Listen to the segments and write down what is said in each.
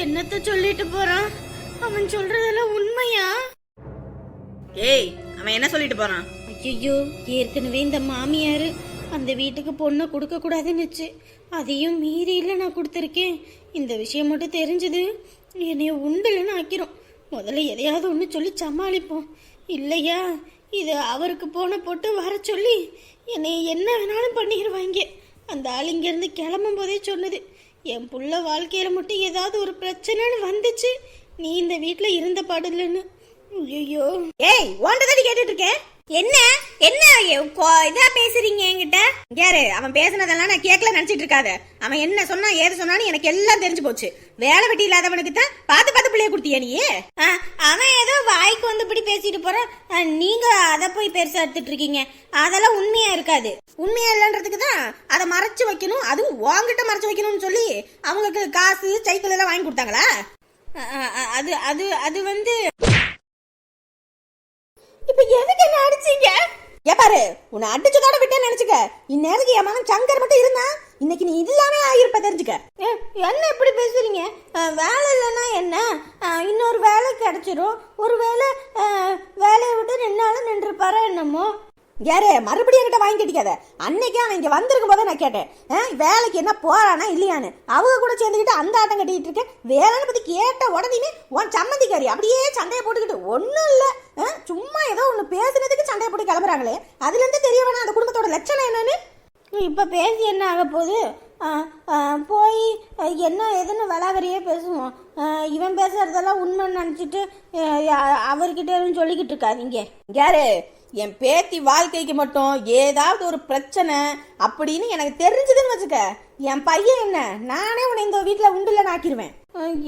என்னத்த சொல்லிட்டு போறான்? அவன் சொல்றதெல்லாம் உண்மையா? ஏய் அவன் என்ன சொல்லிட்டு போறான்? ஐயோ ஏற்கனவே இந்த மாமியார் அந்த வீட்டுக்கு பொண்ணை கொடுக்க கூடாதுன்னுச்சு. அதையும் மீறி இல்லை நான் கொடுத்துருக்கேன். இந்த விஷயம் மட்டும் தெரிஞ்சது என்னைய உண்டலன்னு ஆக்கிரும். முதல்ல எதையாவது ஒன்று சொல்லி சமாளிப்போம். இல்லையா இது அவருக்கு போன போட்டு வர சொல்லி என்னை என்ன வேணாலும் பண்ணிடுவாங்க அந்த ஆள் இங்கேருந்து கிளம்பும் போதே சொன்னது. என் புள்ள வாழ்க்கையில் மட்டும் ஏதாவது ஒரு பிரச்சனைன்னு வந்துச்சு. நீ இந்த வீட்டில் இருந்த பாடலன்னு ஐயோ ஏய் ஓண்டதாடி கேட்டுட்டு இருக்கேன். என்ன? என்ன? இதா பேசுறீங்க என்கிட்ட? யாரு? அவன் பேசுனதெல்லாம் நான் கேட்கல நினைச்சிட்டு இருக்காத. அவன் என்ன சொன்னா ஏது சொன்னான்னு எனக்கு எல்லாம் தெரிஞ்சு போச்சு. வேலை வெட்டி இல்லாதவனுக்கு தான் பார்த்து பார்த்து பிள்ளைய கொடுத்தியா நீ? ஆ, அவன் ஏதோ வாய்க்கு வந்து இப்படி பேசிட்டு போறான் ஆ, நீங்க அதை போய் பெருசா எடுத்துட்டு இருக்கீங்க. அதெல்லாம் உண்மையா இருக்காது. உண்மையா இல்லைன்றதுக்கு தான் அதை மறைச்சு வைக்கணும். அதுவும் உன்கிட்ட மறைச்சு வைக்கணும்னு சொல்லி அவங்களுக்கு காசு சைக்கிள் எல்லாம் வாங்கி கொடுத்தாங்களா? ஆ, ஆ, அது அது அது வந்து இப்ப எதுக்கு என்ன அடிச்சீங்க? ஏ பாரு உன்னை அடிச்சதோட விட்டேன்னு நினைச்சுக்க. இந்நேரத்துக்கு என் மகன் சங்கர் மட்டும் இருந்தா இன்னைக்கு நீ இல்லாமே ஆகிருப்ப தெரிஞ்சுக்க. ஏ, என்ன இப்படி பேசுறீங்க? வேலை இல்லைன்னா என்ன? இன்னொரு வேலை கிடைச்சிரும். ஒரு வேலை வேலையை விட்டு ரெண்டு நாளும் நின்றுப்பாரா என்னமோ? யாரு? மறுபடியும் என்கிட்ட வாங்கி கட்டிக்காத. அன்னைக்கு அவன் இங்க வந்திருக்கும் போதே நான் கேட்டேன். வேலைக்கு என்ன போறானா இல்லையான்னு. அவங்க கூட சேர்ந்துக்கிட்டு அந்த ஆட்டம் கட்டிட்டு இருக்கேன். வேலைன்னு பத்தி கேட்ட உடனே உன் சம்மந்திக்காரி அப்படியே சண்டையை போட்டுக்கிட்டு ஒன்றும் இல்லை. சும்மா ஏதோ ஒன்று பேசுனதுக்கு சண்டையை போட்டு கிளம்புறாங்களே. அதுல இருந்து தெரிய வேணாம் அந்த குடும்பத்தோட லட்சணம் என்னன்னு. இப்போ பேசி என்ன ஆக போகுது? போய் என்ன ஏதுன்னு வளாவரியே பேசுவோம். இவன் பேசுறதெல்லாம் உண்மைன்னு நினச்சிட்டு அவர்கிட்ட சொல்லிக்கிட்டு இருக்காதீங்க. யாரு? என் பேத்தி வாழ்க்கைக்கு மட்டும் ஏதாவது ஒரு பிரச்சனை அப்படின்னு எனக்கு தெரிஞ்சதுன்னு வச்சுக்க. என் பையன் என்ன? நானே உன்னை இந்த வீட்டில் உண்டுல நாக்கிடுவேன்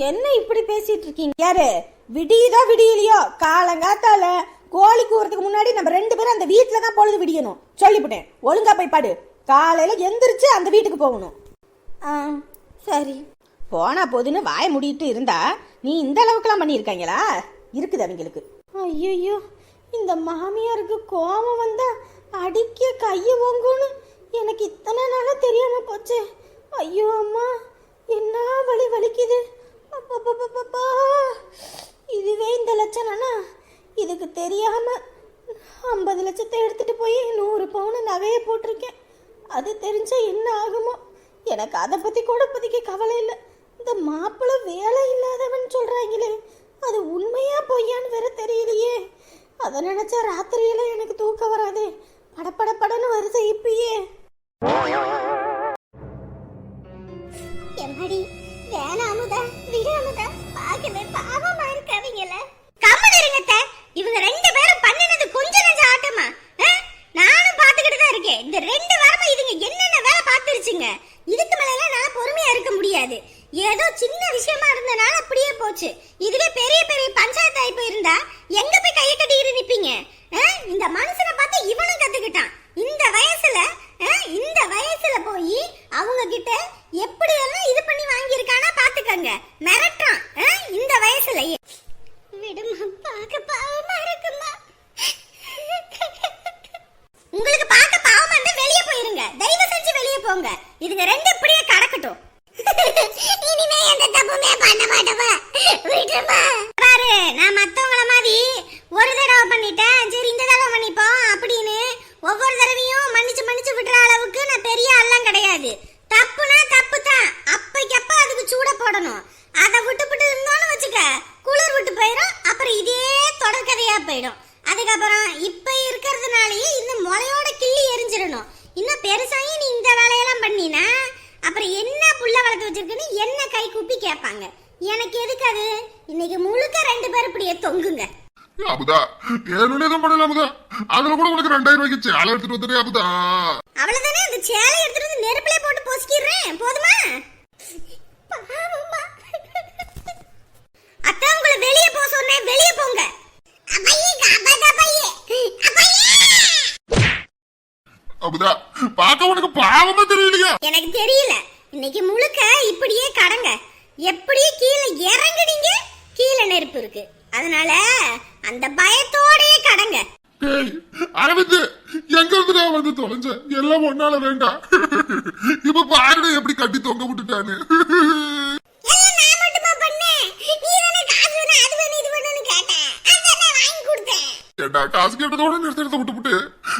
என்ன இப்படி பேசிட்டு இருக்கீங்க? யாரு? விடியுதோ விடியலையோ? காலங்காத்தால கோழி கூறதுக்கு முன்னாடி நம்ம ரெண்டு பேரும் அந்த வீட்டில தான் பொழுது விடியணும். சொல்லிவிட்டேன் ஒழுங்கா போய் பாடு. காலையில எந்திரிச்சு அந்த வீட்டுக்கு போகணும். சரி. போனா போதுன்னு வாய மூடிட்டு இருந்தா நீ இந்த அளவுக்குலாம் பண்ணியிருக்காங்களா? இருக்குது அவங்களுக்கு. ஐயோ இந்த மாமியாருக்கு கோபம் வந்தா அடிக்க கையை ஓங்கும்னு எனக்கு இத்தனை நாளாக தெரியாம போச்சு. ஐயோ அம்மா என்ன வலி வலிக்குது? அப்பப்பப்பப்பா இதுவே இந்த லட்சணம்னா இதுக்கு தெரியாம ஐம்பது லட்சத்தை எடுத்துட்டு போய் நூறு பவுன் நகையை போட்டிருக்கேன். அது தெரிஞ்சா என்ன ஆகுமோ? எனக்கு அதை பத்தி கூட இப்போதைக்கு கவலை இல்லை. இந்த மாப்பிள்ளை வேலை இல்லாதவன் சொல்றாங்களே அது உண்மையா பொய்யான்னு வேற தெரியலையே. அதை நினைச்சா ராத்திரியில எனக்கு தூக்கம் வராதே. படபட படன்னு வருது இப்பயே. எம்மாடி வேணாமுதா விடாமுதா பார்க்கவே பாவமா இருக்காதீங்கள கம்மன் இருங்கத்த இவங்க ரெண்டு பேரும் பண்ணினது கொஞ்ச நெஞ்ச ஆட்டமா ஆ? நானும் பாத்துக்கிட்டு தான் இருக்கேன் இந்த ரெண்டு வாரமா இதுங்க என்னென்ன வேலை பார்த்துருச்சுங்க இதுக்கு மேல எல்லாம் நான் பொறுமையா இருக்க முடியாது ஏதோ சின்ன விஷயமா இருந்தனால அப்படியே போச்சு இதுவே பெரிய பெரிய பஞ்சாயத்து ஆகி போயிருந்தா எங்க போய் கையை கட்டிக்கிட்டு நிப்பீங்க ஆ? இந்த மனுஷனை பார்த்து இவனும் கத்துக்கிட்டான் இந்த வயசுல ஆ, இந்த வயசுல போய் அவங்க கிட்ட எப்படி எல்லாம் இது பண்ணி வாங்கியிருக்கானா பாத்துக்கங்க மிரட்டுறான். இந்த வயசுலயே. விடுமா பார்க்க பாவமா இருக்குமா? உங்களுக்கு பார்க்க பாவமா இருந்தா வெளியே போயிருங்க. தயவு செஞ்சு வெளியே போங்க. இதுங்க ரெண்டு இப்படியே கடக்கட்டும். இனிமே எந்த தப்புமே பண்ண மாட்டோமா விடுமா பாரு நான் மத்தவங்கள மாதிரி ஒரு தடவை பண்ணிட்டேன். சரி இந்த தடவை பண்ணிப்போம் அப்படின்னு ஒவ்வொரு தடவையும் மன்னிச்சு மன்னிச்சு விடுற அளவுக்கு நான் பெரிய ஆள்லாம் கிடையாது. தப்புனா தப்பு தான். அப்பைக்கப்ப அதுக்கு சூட போடணும். அதை விட்டு விட்டு இருந்தோம்னு வச்சுக்க. குளிர் விட்டு போயிடும் அப்புறம் இதே தொடர்கதையா போயிடும். அதுக்கப்புறம் இப்ப இருக்கிறதுனாலயே இந்த முளையோட கிள்ளி எரிஞ்சிடணும். இன்னும் பெருசாகி நீ இந்த வேலையெல்லாம் பண்ணினா அப்புறம் என்ன புள்ள வளர்த்து வச்சிருக்குன்னு என்ன கை கூப்பி கேட்பாங்க. எனக்கு எதுக்கு அது? இன்னைக்கு முழுக்க ரெண்டு பேரும் இப்படியே தொங்குங்க. அமுதா ஏன்னு எதுவும் பண்ணல அமுதா அதுல கூட உனக்கு ரெண்டாயிரம் ரூபாய்க்கு சேலை எடுத்துட்டு அவ்வளவுதானே? அந்த சேலை எடுத்துட்டு வந்து நெருப்புல போட்டு பொசுக்கிடுறேன். போதுமா? பாவமா. வெளியே போக சொன்னேன் வெளியே போங்க. அமுதா பார்க்க உனக்கு பாவமா தெரியலையா. எனக்கு தெரியல. இன்னைக்கு முழுக்க இப்படியே கடங்க. எப்படியே கீழே இறங்குனீங்க கீழே நெருப்பு இருக்கு. அதனால அந்த பயத்தோடயே கடங்க. அரவிந்த் எங்க இருந்து நான் வந்து தொலைஞ்ச எல்லாம் ஒன்னால வேண்டாம். இப்ப பாருடா எப்படி கட்டி தொங்க விட்டுட்டான்னு எல்லாம் நான் மட்டுமா பண்ணேன் ஏண்டா காசு கேட்டதோட நிறுத்தத்தை விட்டுப்புட்டு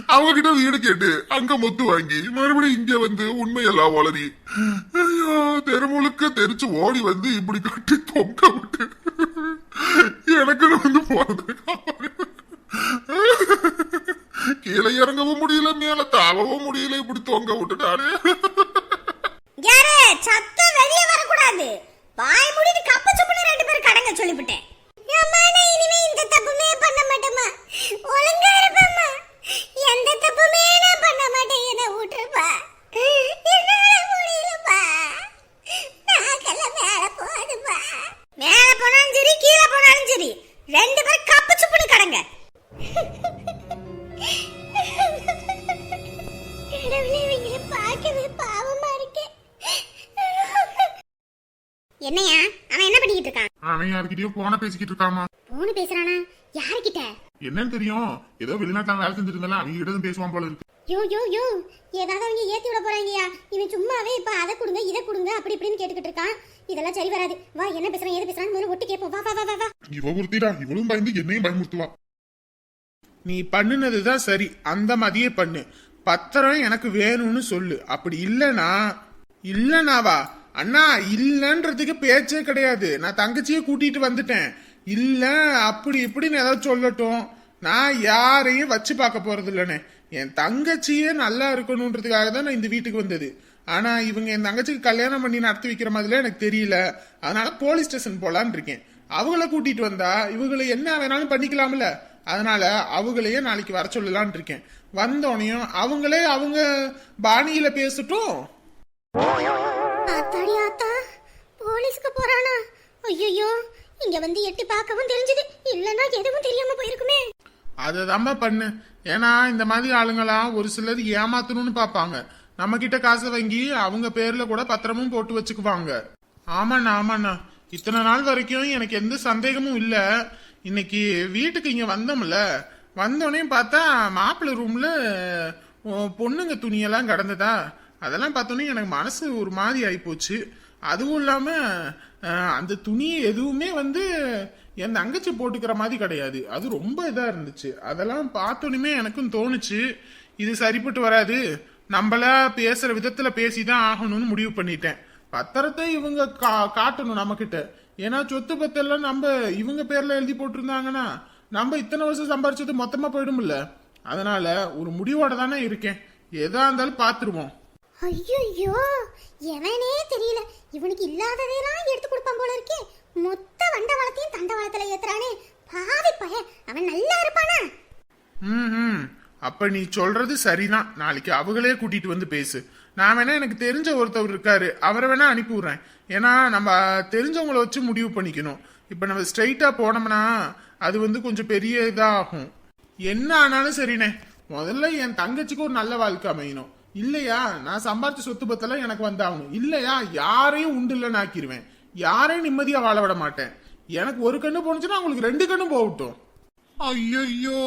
அவங்க கிட்ட வீடு கேட்டு அங்க மொத்து வாங்கி மறுபடியும் இங்க வந்து உண்மையெல்லாம் வளரி ஐயோ தெரு முழுக்க தெரிச்சு ஓடி வந்து இப்படி கட்டி தொங்க விட்டு எனக்கு வந்து போறது. கீழே இறங்கவும் முடியல மேல தாவவும் முடியல இப்படி தொங்க விட்டுட்டாரு போன பேசிக்கிட்டு இருக்காமா? போன் பேசுறானா? யாருக்கிட்ட என்னன்னு தெரியும். ஏதோ வெளிநாட்டுல வேலை செஞ்சுட்டு இருந்தாலும் அவங்க கிட்ட பேசுவான் போல இருக்கு. யோ யோ யோ. ஏதாவது அவங்க ஏத்தி விட போறாங்கயா இவன் சும்மாவே இப்ப அதை கொடுங்க இதை கொடுங்க அப்படி இப்படின்னு கேட்டுக்கிட்டு இருக்கான். இதெல்லாம் சரி வராது. வா என்ன பேசுறான் எது பேசுறான்னு முதல்ல ஒட்டு கேட்போம். வா வா வா வா. இவ ஒருத்திடா. இவளும் பயந்து என்னையும் பயமுறுத்துவா. நீ பண்ணுனதுதான் சரி. அந்த மாதிரியே பண்ணு. பத்திரம் எனக்கு வேணும்னு சொல்லு. அப்படி இல்லனா இல்லனாவா? அண்ணா இல்லைன்றதுக்கு பேச்சே கிடையாது. நான் தங்கச்சியை கூட்டிட்டு வந்துட்டேன். இல்லை அப்படி இப்படின்னு ஏதாவது சொல்லட்டும். நான் யாரையும் வச்சு பார்க்க போறது இல்லைண்ணே. என் தங்கச்சியே நல்லா இருக்கணுன்றதுக்காக தான் நான் இந்த வீட்டுக்கு வந்தது. ஆனா இவங்க என் தங்கச்சிக்கு கல்யாணம் பண்ணி நடத்தி வைக்கிற மாதிரிலாம் எனக்கு தெரியல. அதனால போலீஸ் ஸ்டேஷன் போலான்னு இருக்கேன். அவங்கள கூட்டிட்டு வந்தா இவங்களை என்ன வேணாலும் பண்ணிக்கலாம்ல. அதனால அவங்களையே நாளைக்கு வர சொல்லலான் இருக்கேன். வந்தோனையும் அவங்களே அவங்க பாணியில பேசட்டும். அத்தாடி ஆத்தா போலீஸ்க்கு போறானா? ஐயோ இங்க வந்து எட்டி பார்க்கவும் தெரிஞ்சது. இல்லனா எதுவும் தெரியாம போயிருக்குமே. அதை பண்ணு. ஏன்னா இந்த மாதிரி ஆளுங்களாம் ஒரு சிலர் ஏமாத்தணும்னு பார்ப்பாங்க. நம்ம கிட்ட காசை வாங்கி அவங்க பேர்ல கூட பத்திரமும் போட்டு வச்சுக்குவாங்க. ஆமாண்ணா ஆமாண்ணா. இத்தனை நாள் வரைக்கும் எனக்கு எந்த சந்தேகமும் இல்ல. இன்னைக்கு வீட்டுக்கு இங்க வந்தோம்ல. வந்தோடனே பார்த்தா மாப்பிள்ளை ரூம்ல பொண்ணுங்க துணியெல்லாம் கிடந்ததா அதெல்லாம் பார்த்தோன்னே எனக்கு மனசு ஒரு மாதிரி ஆகிப்போச்சு அதுவும் இல்லாமல் அந்த துணி எதுவுமே வந்து என் தங்கச்சி போட்டுக்கிற மாதிரி கிடையாது. அது ரொம்ப இதாக இருந்துச்சு. அதெல்லாம் பார்த்தோன்னே எனக்கும் தோணுச்சு. இது சரிப்பட்டு வராது. நம்மளா பேசுகிற விதத்தில் பேசி தான் ஆகணும்னு முடிவு பண்ணிட்டேன். பத்திரத்தை இவங்க கா- காட்டணும் நம்மக்கிட்ட ஏன்னா சொத்து பத்தெல்லாம் நம்ம இவங்க பேரில் எழுதி போட்டிருந்தாங்கன்னா நம்ம இத்தனை வருஷம் சம்பாரிச்சது மொத்தமாக போயிடும்ல. அதனால் ஒரு முடிவோட தானே இருக்கேன். எதாக இருந்தாலும் பார்த்துருவோம் ஐயோ எவனே தெரியல. இவனுக்கு இல்லாததெல்லாம் எடுத்து கொடுப்பான் போல இருக்கே. மொத்த வண்டவாளத்தையும் தண்டவாளத்துல ஏத்துறானே. பாவி பய அவன் நல்லா இருப்பானா? ம் ம். அப்ப நீ சொல்றது சரிதான். நாளைக்கு அவங்களே கூட்டிட்டு வந்து பேசு. நான் வேணா எனக்கு தெரிஞ்ச ஒருத்தவர் இருக்காரு. அவரை வேணா அனுப்பி விடுறேன் ஏன்னா நம்ம தெரிஞ்சவங்கள வச்சு முடிவு பண்ணிக்கணும். இப்ப நம்ம ஸ்ட்ரைட்டா போனோம்னா அது வந்து கொஞ்சம் பெரிய இதாகும். என்ன ஆனாலும் சரிண்ணே. முதல்ல என் தங்கச்சிக்கு ஒரு நல்ல வாழ்க்கை அமையணும். இல்லையா? நான் சம்பாதிச்ச சொத்து பத்தெல்லாம் எனக்கு வந்தாகணும். இல்லையா? யாரையும் உண்டு இல்லைன்னு ஆக்கிடுவேன் யாரையும் நிம்மதியா வாழ விட மாட்டேன். எனக்கு ஒரு கண்ணு போனுச்சுன்னா அவங்களுக்கு ரெண்டு கண்ணும் போகட்டும். ஐயோ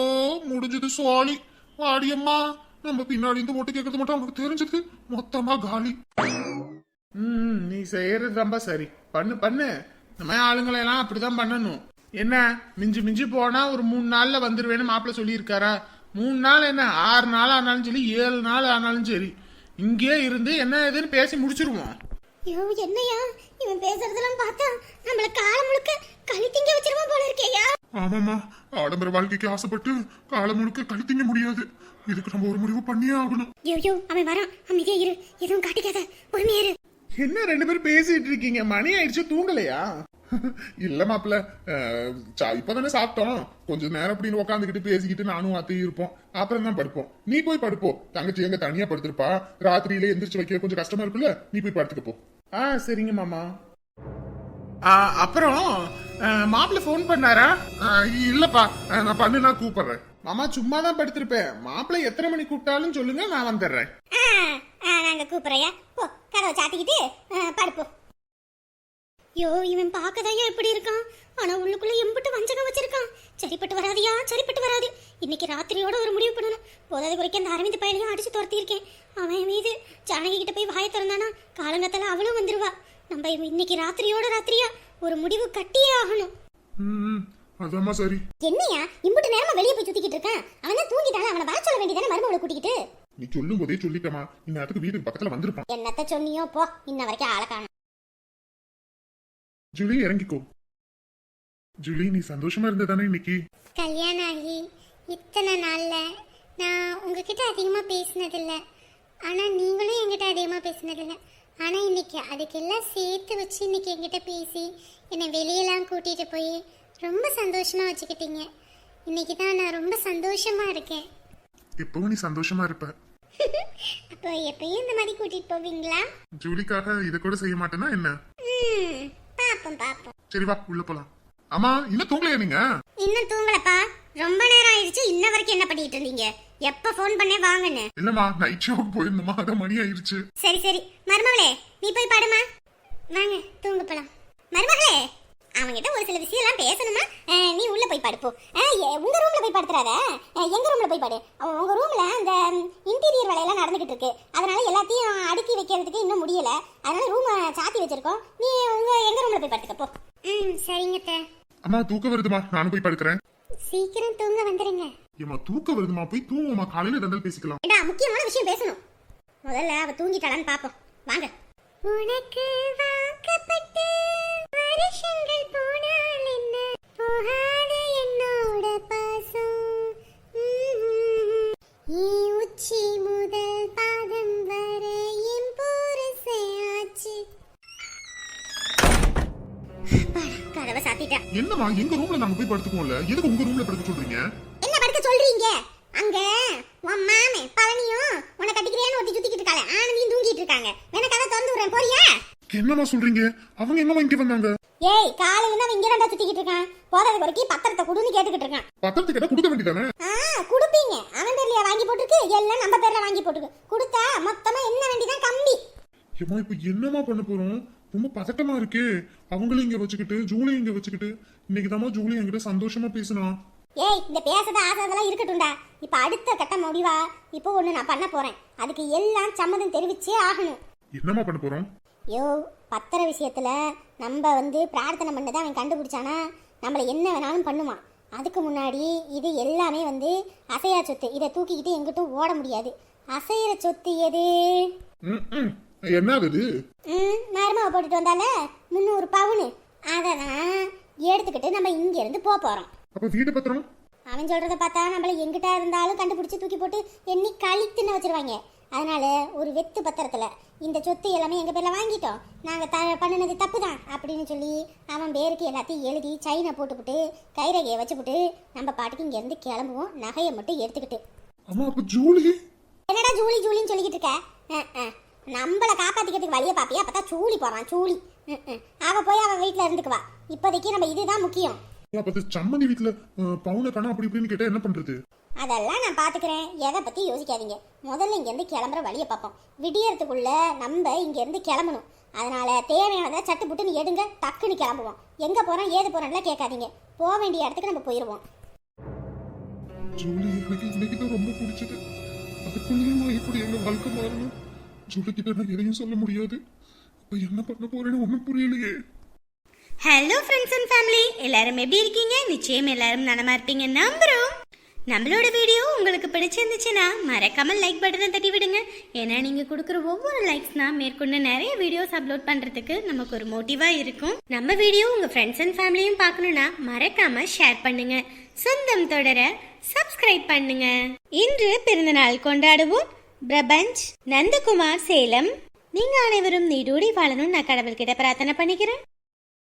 முடிஞ்சது சுவாலி. வாடியம்மா நம்ம பின்னாடி இருந்து ஓட்டு கேட்கறது மட்டும் அவனுக்கு தெரிஞ்சது. மொத்தமா காலி. ம் நீ செய்யறது ரொம்ப சரி. பண்ணு பண்ணு. இந்த மாதிரி ஆளுங்களை எல்லாம் அப்படிதான் பண்ணணும். என்ன மிஞ்சி மிஞ்சி போனா ஒரு மூணு நாள்ல வந்துருவேன்னு மாப்பிள்ள சொல்லியிருக்காரா? மூணு நாள் என்ன? ஆறு நாள் ஆனாலும் சரி ஏழு நாள் ஆனாலும் சரி இங்கே இருந்து என்ன ஏதுன்னு பேசி முடிச்சிருவோம். ஐயோ என்னையா? இவன் பேசுறதெல்லாம் பார்த்தா நம்மள காலம் முழுக்க களி திங்க வச்சிருவான் போல இருக்கேயா? ஆமாமா ஆடம்பர வாழ்க்கைக்கு ஆசைப்பட்டு காலம் முழுக்க கழித்திங்க முடியாது. இதுக்கு நம்ம ஒரு முடிவு பண்ணியே ஆகணும். ஐயோ அவன் வரான். அமைதியா இரு. எதுவும் காட்டிக்காத. பொறுமையா இரு. என்ன ரெண்டு பேரும் பேசிட்டு இருக்கீங்க? மணி ஆயிடுச்சு தூங்கலையா? இல்ல மாப்பிள்ள இப்பதானே சாப்பிட்டோம். கொஞ்ச நேரம் அப்படின்னு உட்காந்துக்கிட்டு பேசிக்கிட்டு நானும் அத்தையும் இருப்போம். அப்புறம் தான் படுப்போம். நீ போய் படுப்போ. தங்கச்சி எங்க தனியா படுத்திருப்பா. ராத்திரியில எந்திரிச்சு வைக்க கொஞ்சம் கஷ்டமா இருக்குல்ல நீ போய் படுத்துக்க போ. ஆ சரிங்க மாமா. ஆ, அப்புறம் மாப்பிள்ள ஃபோன் பண்ணாரா? இல்லப்பா. நான் பண்ணுனா கூப்பிடுறேன். மாமா சும்மா தான் படுத்திருப்பேன். மாப்பிள்ளை எத்தனை மணி கூப்பிட்டாலும் சொல்லுங்க நான் வந்துடுறேன். நாங்க கூப்பிடுறையா போ கதவை சாத்திக்கிட்டு படுப்போம் யோ இவன் பார்க்கதாயா எப்படி இருக்கான்? ஆனா உள்ளுக்குள்ள எம்பிட்டு வஞ்சகம் வச்சிருக்கான். சரிப்பட்டு வராதியா? சரிப்பட்டு வராது. இன்னைக்கு ராத்திரியோட ஒரு முடிவு பண்ணணும். போதாத குறைக்க அந்த அரவிந்த் பயலையும் அடிச்சு துரத்தி இருக்கேன் அவன் மீது ஜானகி கிட்ட போய் வாயை திறந்தானா? காலங்கத்தால அவளும் வந்துருவா. நம்ம இன்னைக்கு ராத்திரியோட ராத்திரியா? ஒரு முடிவு கட்டியே ஆகணும். அதாம்மா சரி. என்னையா? இம்புட்டு நேரமா வெளியே போய் சுத்திக்கிட்டு இருக்கான். அவன் தான் தூங்கிட்டான. அவனை வர சொல்ல வேண்டியதானே மருமகளை கூட்டிக்கிட்டு? நீ சொல்லும் போதே சொல்லிட்டமா இந்நேரத்துக்கு வீட்டுக்கு பக்கத்துல வந்திருப்பான். என்னத்த சொன்னியோ? போ. இன்ன வரைக்கும் ஆளை காணோம். ஜூலி இறங்கிக்கோ. ஜூலி நீ சந்தோஷமா இருந்ததானே இன்னைக்கு? கல்யாணம் ஆகி இத்தனை நாள்ல நான் உங்ககிட்ட அதிகமா பேசினதில்ல. ஆனா நீங்களும் என்கிட்ட அதிகமா பேசினதில்ல. ஆனா இன்னைக்கு அதுக்கெல்லாம் சேர்த்து வச்சு இன்னைக்கு என்கிட்ட பேசி என்னை வெளியெல்லாம் கூட்டிட்டு போய் ரொம்ப சந்தோஷமா வச்சுக்கிட்டீங்க. இன்னைக்கு தான் நான் ரொம்ப சந்தோஷமா இருக்கேன். எப்பவும் நீ சந்தோஷமா இருப்ப. அப்போ எப்பயும் இந்த மாதிரி கூட்டிட்டு போவீங்களா? ஜூலிக்காக இதை கூட செய்ய மாட்டேன்னா என்ன? ம் பாப்போம். சரி வா உள்ள போலாம். அம்மா இன்னும் தூங்கலையா நீங்க? இன்னும் தூங்கலப்பா. ரொம்ப நேரம் ஆயிடுச்சு இன்ன வரைக்கும் என்ன பண்ணிட்டு இருந்தீங்க? எப்ப ஃபோன் பண்ணே வாங்கன்னு. இல்லம்மா நைட் ஷோக்கு போயிருந்தோமா அதான் மணி ஆயிருச்சு சரி சரி. மருமகளே நீ போய் பாடுமா. வாங்க தூங்க போலாம். மருமகளே அவன்கிட்ட ஒரு சில விஷயம்லாம் பேசணுமா? அஹ், நீ உள்ள போய் படுப்போ உங்க ரூம்ல போய் படுத்துறாத. எங்க ரூம்ல போய் பாடு. உங்க ரூம்ல அந்த இன்டீரியர் வேலையெல்லாம் நடந்துகிட்டு இருக்கு. அதனால எல்லாத்தையும் அடுக்கி வைக்கிறதுக்கு இன்னும் முடியல. அதனால ரூமை சாத்தி வச்சிருக்கோம். படுத்துக்க போ. ம் சரிங்க. அம்மா தூக்கம் வருதுமா நானும் போய் படுக்கிறேன். சீக்கிரம் தூங்க வந்துருங்க. ஏம்மா தூக்கம் வருதுமா போய் தூங்குமா காலையில இருந்தாலும் பேசிக்கலாம். ஏடா முக்கியமான விஷயம் பேசணும். முதல்ல அவ தூங்கிட்டாளான்னு பாப்போம். வாங்க. உனக்கு வாக்கப்பட்டு வருஷங்கள் போனால் என்ன? போகாத என்னோட பாசம் சாத்திட்டா என்னம்மா எங்க ரூம்ல நாங்க போய் படுத்துக்குவோம்ல? எதுக்கு உங்க ரூம்ல படுக்க சொல்றீங்க? என்ன படுக்க சொல்றீங்க? அங்க உன் மாமே பழனியும் உன்னை கட்டிக்கிறேன்னு ஒட்டி சுத்திக்கிட்டு இருக்காளே. ஆனந்தியும் தூங்கிட்டு இருக்காங்க. வேணா கதை திறந்து விடுறேன். போறியா? என்னம்மா சொல்றீங்க? அவங்க என்னம்மா இங்க வந்தாங்க? ஏய் காலையில இருந்து இங்க தான் சுத்திக்கிட்டு இருக்கான். போறது வரைக்கும் பத்திரத்தை கொடுன்னு கேட்டுக்கிட்டு இருக்கான். பத்திரத்தை கேட்டா கொடுக்க வேண்டியதானே? ஆ கொடுப்பீங்க. அவன் பேர்லயா வாங்கி போட்டுருக்கு? எல்லாம் நம்ம பேர்ல வாங்கி போட்டுருக்கு. கொடுத்தா மொத்தமா என்ன வேண்டிதான் கம்பி ஏம்மா இப்ப என்னம்மா பண்ண போறோம்? ரொம்ப பதட்டமா இருக்கே. அவங்களும் இங்க வச்சுக்கிட்டு ஜூலி இங்க வச்சுக்கிட்டு. இன்னைக்கு தாம்மா ஜூலி என்கிட்ட சந்தோஷமா பேசினா. ஏய் இந்த பேசுறது ஆசைதெல்லாம் இருக்கட்டும்டா. இப்ப அடுத்த கட்ட முடிவா? இப்போ ஒண்ணு நான் பண்ண போறேன். அதுக்கு எல்லாம் சம்மதம் தெரிவிச்சே ஆகணும். என்னம்மா பண்ண போறோம்? யோ பத்திர விஷயத்துல நம்ம வந்து பிரார்த்தனை பண்ணதை அவன் கண்டுபிடிச்சானா? நம்மளை என்ன வேணாலும் பண்ணுவான். அதுக்கு முன்னாடி இது எல்லாமே வந்து அசையா சொத்து. இதை தூக்கிக்கிட்டு எங்கிட்டும் ஓட முடியாது. அசையிற சொத்து எது? இது? ம் மருமாவை போட்டுட்டு வந்தால? முந்நூறு பவுனு. அதை தான் எடுத்துக்கிட்டு நம்ம இங்கேருந்து போக போகிறோம் அப்ப வீடு பத்திரம்? அவன் சொல்கிறத பார்த்தா நம்மள எங்கிட்ட இருந்தாலும் கண்டுபிடிச்சி தூக்கி போட்டு எண்ணி கழித்துன்னு வச்சிருவாங்க. அதனால ஒரு வெத்து பத்திரத்தில் இந்த சொத்து எல்லாமே எங்கள் பேரில் வாங்கிட்டோம். நாங்கள் த பண்ணினது தப்பு தான் அப்படின்னு சொல்லி அவன் பேருக்கு எல்லாத்தையும் எழுதி சைனை போட்டுவிட்டு கைரகையை வச்சுப்புட்டு நம்ம பாட்டுக்கு இங்கேருந்து கிளம்புவோம். நகையை மட்டும் எடுத்துக்கிட்டு. என்னடா ஜூலி ஜூலின்னு சொல்லிக்கிட்டு இருக்க. நம்மள காப்பாத்திக்கிறதுக்கு வழியை பாப்பியா அப்பதான் சூலி போறான் சூலி. அஹ், அஹ். அவ போய் அவ வீட்ல இருந்துக்குவா. இப்போதைக்கு நம்ம இதுதான் முக்கியம். அப்ப இது சம்மந்தி வீட்டுல பவுன கணா அப்படி இப்படின்னு கேட்டா என்ன பண்றது? அதெல்லாம் நான் பாத்துக்கிறேன் எதை பத்தி யோசிக்காதீங்க. முதல்ல இங்க இருந்து கிளம்புற வழியை பார்ப்போம். விடியறதுக்குள்ள நம்ம இங்க இருந்து கிளம்பணும். அதனால தேவையானதை சட்டு புட்டுன்னு எடுங்க டக்குன்னு கிளம்புவோம். எங்க போறோம் ஏது போறோம்லாம் கேட்காதீங்க. போக வேண்டிய இடத்துக்கு நம்ம போயிடுவோம் ஜூலி எனக்கு இன்னைக்கு தான் ரொம்ப பிடிச்சது. அதுக்குள்ளேயும் இப்படி எங்க வாழ்க்கை மாறணும்? ஜூலி நான் எதையும் சொல்ல முடியாது. இப்போ என்ன பண்ண போறேன்னு ஒன்றும் புரியலையே. ஹலோ ஃப்ரெண்ட்ஸ் அண்ட் ஃபேமிலி எல்லாரும் எப்படி இருக்கீங்க? நிச்சயம் எல்லாரும் நலமா இருப்பீங்க. நம்புறோம். நம்மளோட வீடியோ உங்களுக்கு பிடிச்சிருந்துச்சுன்னா மறக்காமல் லைக் பட்டனை தட்டி விடுங்க. ஏன்னா நீங்கள் கொடுக்குற ஒவ்வொரு லைக்ஸ்னா மேற்கொண்டு நிறைய வீடியோஸ் அப்லோட் பண்ணுறதுக்கு நமக்கு ஒரு மோட்டிவாக இருக்கும். நம்ம வீடியோ உங்கள் ஃப்ரெண்ட்ஸ் அண்ட் ஃபேமிலியும் பார்க்கணும்னா மறக்காமல் ஷேர் பண்ணுங்கள் சொந்தம் தொடர சப்ஸ்கிரைப் பண்ணுங்க. இன்று பிறந்தநாள் கொண்டாடுவோம். பிரபஞ்ச் நந்தகுமார் சேலம். நீங்க அனைவரும் நீடூடி வாழணும் நான் கடவுள்கிட்ட பிரார்த்தனை பண்ணிக்கிறேன்.